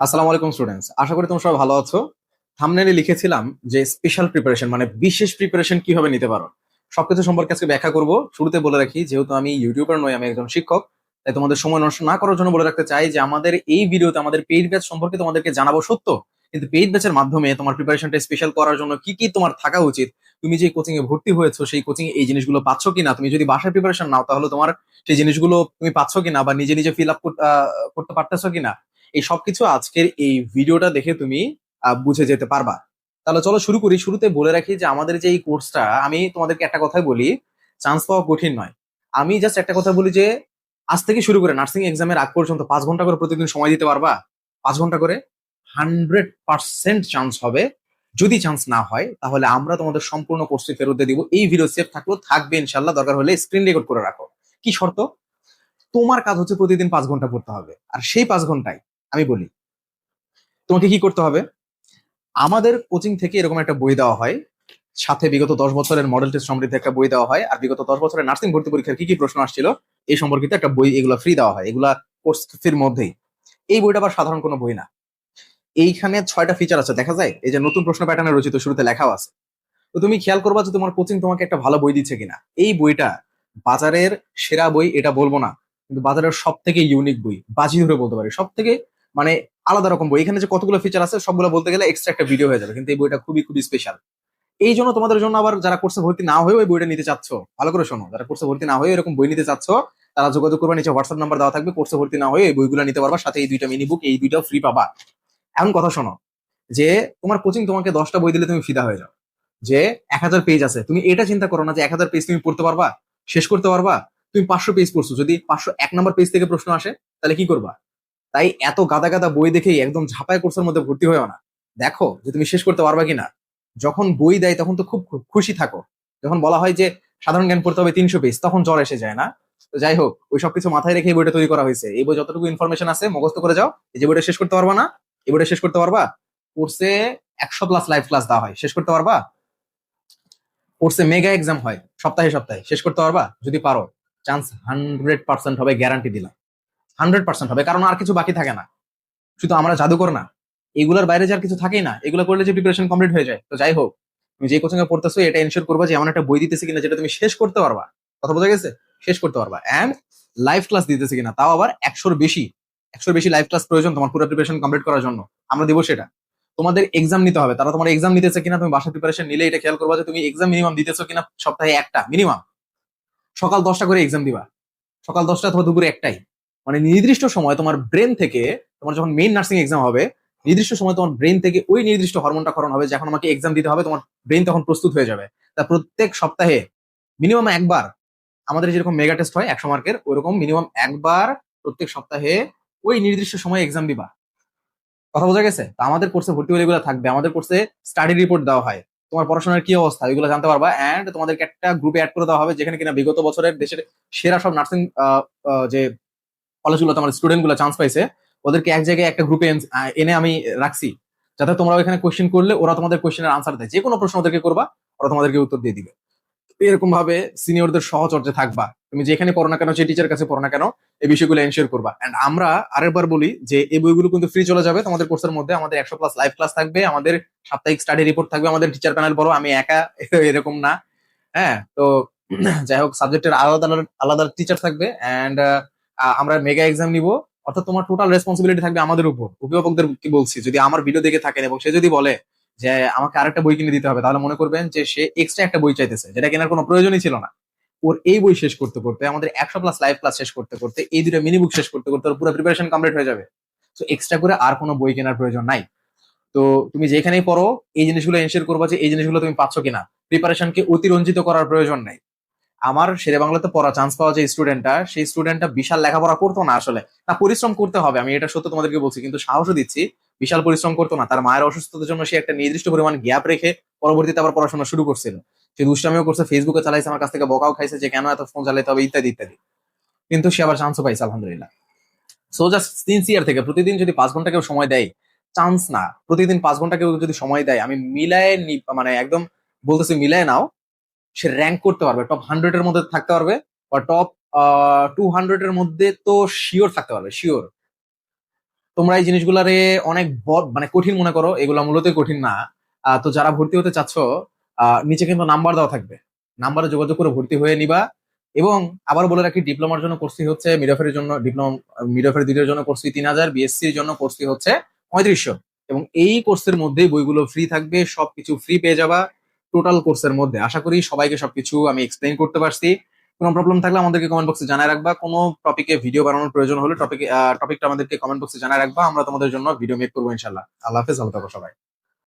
আসসালামু আলাইকুম স্টুডেন্টস, আশা করি তোমরা সবাই ভালো আছো। থামনেলে লিখেছিলাম যে স্পেশাল প্রিপারেশন মানে বিশেষ প্রিপারেশন কীভাবে নিতে পারো। সবকিছু সম্পর্কে আজকে ব্যাখ্যা করব। শুরুতে বলে রাখি, যেহেতু আমি ইউটিউবার নই, আমি একজন শিক্ষক, তাই তোমাদের সময় নষ্ট না করার জন্য বলে রাখতে চাই যে আমাদের এই ভিডিওতে আমাদের পেইড ব্যাচ সম্পর্কে তোমাদেরকে জানাব সত্য। কিন্তু পেইড ব্যাচের মাধ্যমে তোমার প্রিপারেশনটা স্পেশাল করার জন্য কি কি তোমার থাকা উচিত, তুমি যে কোচিং এ ভর্তি হয়েছো, সেই কোচিং এই জিনিসগুলো পাচ্ছ কিনা, তুমি যদি বাসায় প্রিপারেশন নাও, তাহলে তোমার সেই জিনিসগুলো তুমি পাচ্ছ কিনা বা নিজে নিজে ফিল আপ করতে পারতেছো কিনা এই সবকিছু আজকের এই ভিডিওটা দেখে তুমি বুঝে যেতে পারবা। তাহলে চলো শুরু করি। শুরুতে বলে রাখি যে আমাদের যে এই কোর্সটা আমি তোমাদেরকে একটা কথাই বলি চান্স পাওয়া কঠিন নয়। আমি জাস্ট একটা কথা বলি যে, আজ থেকে শুরু করে নার্সিং এক্সামের আগ পর্যন্ত পাঁচ ঘণ্টা করে প্রতিদিন সময় দিতে পারবা? পাঁচ ঘণ্টা করে হান্ড্রেড পার্সেন্ট চান্স হবে। যদি চান্স না হয়, তাহলে আমরা তোমাদের সম্পূর্ণ কোর্সটি ফেরত দিয়ে দিব। এই ভিডিও সেভ থাকলেও থাকবে ইনশাল্লাহ দরকার হলে স্ক্রিন রেকর্ড করে রাখো। কি শর্ত? তোমার কাজ হচ্ছে প্রতিদিন পাঁচ ঘণ্টা পড়তে হবে। আর সেই পাঁচ ঘন্টায় আমি বলি। তোমাকে কি করতে হবে? আমাদের কোচিং থেকে এরকম একটা বই দেওয়া হয়। সাথে বিগত দশ বছরের মডেল টেস্ট সমৃদ্ধ একটা বই দেওয়া হয়। আর বিগত দশ বছরের নার্সিং ভর্তি পরীক্ষার কি কি প্রশ্ন আসছিল? এই সম্পর্কিত একটা বই এগুলো ফ্রি দেওয়া হয়। এগুলা কোর্স ফির মধ্যেই। এই বইটা আবার সাধারণ কোনো বই না। এইখানে ছয়টা ফিচার আছে, দেখা যায়? এই যে নতুন প্রশ্ন প্যাটার্নে রচিত শুরুতে লেখাও আছে। তো তুমি খেয়াল করবা যে তোমার কোচিং তোমাকে একটা ভালো বই দিচ্ছে কিনা। এই বইটা বাজারের সেরা বই, এটা বলব না, কিন্তু বাজারের সব থেকে ইউনিক বই বাজি ধরে বলতে পারি। সব থেকে মানে আলাদা রকম বই। এখানে যে কতগুলো ফিচার আছে, সবগুলো বলতে গেলে এক্সট্রা একটা ভিডিও হয়ে যাবে। কিন্তু এই বইটা খুবই খুবই স্পেশাল এই জন্য তোমাদের জন্য আবার যারা কোর্সে ভর্তি না হয়ে ওই বইটা নিতে চাচ্ছ, ভালো করে শোনো, যারা কোর্সে ভর্তি না হয়ে এরকম বই নিতে চাচ্ছ, তারা যোগাযোগ করবে, নিচে হোয়াটসঅ্যাপ নাম্বার দেওয়া থাকবে কোর্সে ভর্তি না হয়ে এই বইগুলো নিতে পারবা, সাথে এই দুইটা মিনি বুক এই দুইটাও ফ্রি পাবা। এখন কথা শোনো, যে তোমার কোচিং তোমাকে দশটা বই দিলে তুমি ফিদা হয়ে যাও। যে এক হাজার পেজ আছে, তুমি এটা চিন্তা করো না যে এক হাজার পেজ তুমি পড়তে পারবা, শেষ করতে পারবা, তুমি পাঁচশো পেজ পড়ছো। যদি পাঁচশো এক নম্বর পেজ থেকে প্রশ্ন আসে, তাহলে কি করবা? তাই এত গাদা গাদা বই দেখেই একদম ঝাপায় কোর্সের মধ্যে ভর্তি হয়েও না। দেখো যে তুমি শেষ করতে পারবা কিনা। যখন বই দেয় তখন তো খুব খুশি থাকো। যখন বলা হয় যে সাধারণ জ্ঞান পড়তে হবে তিনশো পেজ, তখন জ্বর এসে যায় না। তো যাই হোক, ওই সবকিছু মাথায় রেখে বইটা তৈরি করা হয়েছে। এই বই যতটুকু ইনফরমেশন আছে মুখস্থ করে যাও। যে বইটা শেষ করতে পারবা না, এই বইটা শেষ করতে পারবা? কোর্সে একশো প্লাস লাইভ ক্লাস দেওয়া হয়। শেষ করতে পারবা? কোর্সে মেগা এক্সাম হয়, সপ্তাহে সপ্তাহে। শেষ করতে পারবা? যদি পারো চান্স হান্ড্রেড পার্সেন্ট হবে গ্যারান্টি দিলাম। হান্ড্রেড পার্সেন্ট হবে, কারণ আর কিছু বাকি থাকে না। শুধু আমরা জাদুকর না, এগুলোর বাইরে যার কিছু থাকেই না, এগুলো করলে যে প্রিপারেশন কমপ্লিট হয়ে যায়। তো যাই হোক, তুমি যে কোচিং এ পড়তেছো, এটা এনশিওর করবা যে এমন একটা বই দিতেছে কিনা যেটা তুমি শেষ করতে পারবা। কথা বোঝা গেছে? শেষ করতে পারবা। এন্ড লাইভ ক্লাস দিতেছে কিনা, তাও আবার একশোর বেশি একশোর বেশি লাইভ ক্লাস প্রয়োজন তোমার পুরো প্রিপারেশন কমপ্লিট করার জন্য। আমরা দিব সেটা। তোমাদের এক্সাম নিতে হবে, তারা তোমার এক্সাম নিতেছে কিনা, তুমি বাসা প্রিপারেশন নিলে এটা খেয়াল করবা যে তুমি এক্সাম মিনিমাম দিতেছো কিনা সপ্তাহে একটা মিনিমাম সকাল দশটা করে এক্সাম দিবা। সকাল দশটা অথবা দুপুরে একটাই। মানে নির্দিষ্ট সময় তোমার ব্রেন থেকে, তোমার যখন মেইন নার্সিং এক্সাম হবে, নির্দিষ্ট সময় তোমার ব্রেন থেকে ওই নির্দিষ্ট হরমোনটা করণ হবে যখন আমাকে এক্সাম দিতে হবে, তোমার ব্রেন তখন প্রস্তুত হয়ে যাবে। তা প্রত্যেক সপ্তাহে মিনিমাম একবার আমাদের যেরকম মেগা টেস্ট হয়, একশো মার্কের ওইরকম মিনিমাম একবার প্রত্যেক সপ্তাহে ওই নির্দিষ্ট সময় এক্সাম দিবা। কথা বোঝা গেছে? তো আমাদের কোর্সে ভর্তি হলে এগুলো থাকবে। আমাদের কোর্সে স্টাডি রিপোর্ট দেওয়া হয়। তোমার পড়াশোনার কি অবস্থা? এগুলো জানতে পারবা অ্যান্ড তোমাদেরকে একটা গ্রুপে অ্যাড করে দেওয়া হবে, যেখানে কিনা বিগত বছরের দেশের সেরা সব নার্সিং যে কলেজগুলো তোমার স্টুডেন্টগুলো চান্স পাইছে, ওদেরকে এক জায়গায় একটা গ্রুপে এনে আমি রাখছি। যাতে তোমরা ওখানে কোশ্চেন করলে, ওরা তোমাদের কোশ্চেনের আনসার দেয়। যে কোনো প্রশ্ন ওদেরকে করবা, ওরা তোমাদেরকে উত্তর দিয়ে দিবে। এরকম ভাবে সিনিয়রদের সহচর্যে থাকবা। তুমি যেখানে পড়ো না কেন, যে টিচার কাছে পড়ো না কেন, এই বিষয়গুলো এনশিওর করবা। এন্ড আমরা আরেকবার বলি যে, এই বইগুলো কিন্তু ফ্রি চলে যাবে তোমাদের কোর্সের মধ্যে। আমাদের একশো প্লাস লাইভ ক্লাস থাকবে, আমাদের সাপ্তাহিক স্টাডি রিপোর্ট থাকবে, আমাদের টিচার প্যানেল বড় আমি একা এরকম না। হ্যাঁ তো যাই হোক সাবজেক্টের আলাদা আলাদা টিচার থাকবে। এন্ড আমরা মেগা এক্সাম নিব, অর্থাৎ তোমার টোটাল রেসপন্সিবিলিটি থাকবে আমাদের উপর। অভিভাবকদের কি বলছি, যদি আমার ভিডিও দেখে থাকেন এবং সে যদি বলে যে আমাকে আরেকটা বই কিনে দিতে হবে, তাহলে মনে করবেন যে সে এক্সট্রা একটা বই চাইতেছে, যেটা কেনার কোনো প্রয়োজনই ছিল না। ওর এই বই শেষ করতে করতে, আমাদের একশো প্লাস লাইভ ক্লাস শেষ করতে করতে, এই দুটো মিনি বুক শেষ করতে করতে ওর পুরো প্রিপারেশন কমপ্লিট হয়ে যাবে। তো এক্সট্রা করে আর কোনো বই কেনার প্রয়োজন নাই। তো তুমি যেখানেই পড়ো, এই জিনিসগুলো এনশিওর করবা যে এই জিনিসগুলো তুমি পাচ্ছ কিনা। প্রিপারেশনকে অতিরঞ্জিত করার প্রয়োজন নাই। আমার শেরে বাংলাতে পড়া চান্স পাওয়া যে স্টুডেন্টটা সেই স্টুডেন্টটা বিশাল লেখাপড়া করতো না আসলে। না, পরিশ্রম করতে হবে, আমি এটা সত্য তোমাদেরকে বলছি, কিন্তু সাহসও দিচ্ছি, বিশাল পরিশ্রম করতো না। তার মায়ের অসুস্থতার জন্য সে একটা নির্দিষ্ট পরিমাণ গ্যাপ রেখে পরবর্তীতে আবার পড়াশোনা শুরু করছিল। সে দুষ্টামিও করছে ফেসবুকে চালাইছে, আমার কাছ থেকে বকাও খাইছে যে কেন এত ফোন চালাইতে হবে, ইত্যাদি ইত্যাদি। কিন্তু সে আবার চান্সও পাইছে, আলহামদুলিল্লাহ। সো জাস্ট সিনসিয়ার থেকে প্রতিদিন যদি পাঁচ ঘণ্টা কেউ সময় দেয় চান্স না। প্রতিদিন পাঁচ ঘণ্টা কেউ যদি সময় দেয়, আমি মিলায় মানে একদম বলতেছি মিলায় নাও সে র্যাঙ্ক করতে পারবে টপ হান্ড্রেড এর মধ্যে থাকতে পারবে বা টপ টু হান্ড্রেড এর মধ্যে তো শিওর থাকতে পারবে শিওর তোমরা এই জিনিসগুলারে অনেক মানে কঠিন মনে করো, এগুলা মূলত কঠিন না। তো যারা ভর্তি হতে চাচ্ছ নিচে কিন্তু নাম্বার দেওয়া থাকবে। নাম্বারে যোগাযোগ করে ভর্তি হয়ে নিবা এবং আবার বলে রাখি ডিপ্লোমার জন্য কোর্সি হচ্ছে মিডফের জন্য ডিপ্লোমা মিডফের দুইটার জন্য কোর্সি তিন হাজার বিএসসি এর জন্য কোর্সি হচ্ছে পঁয়ত্রিশশো। এবং এই কোর্সের মধ্যেই বইগুলো ফ্রি থাকবে, সবকিছু ফ্রি পেয়ে যাবা। টোটাল কোর্সের মধ্যে। আশা করি সবাইকে সবকিছু আমি এক্সপ্লেইন করতে পারছি। কোনো প্রবলেম থাকলে আমাদেরকে কমেন্ট বক্সে জানায় রাখবা। কোনো টপিকে ভিডিও বানানোর প্রয়োজন হলে টপিক টপিকটা আমাদেরকে কমেন্ট বক্সে জানায় রাখবা। আমরা তোমাদের জন্য ভিডিও মেক করব ইনশাল্লাহ আল্লাহ হাফেজ থাকো সবাই।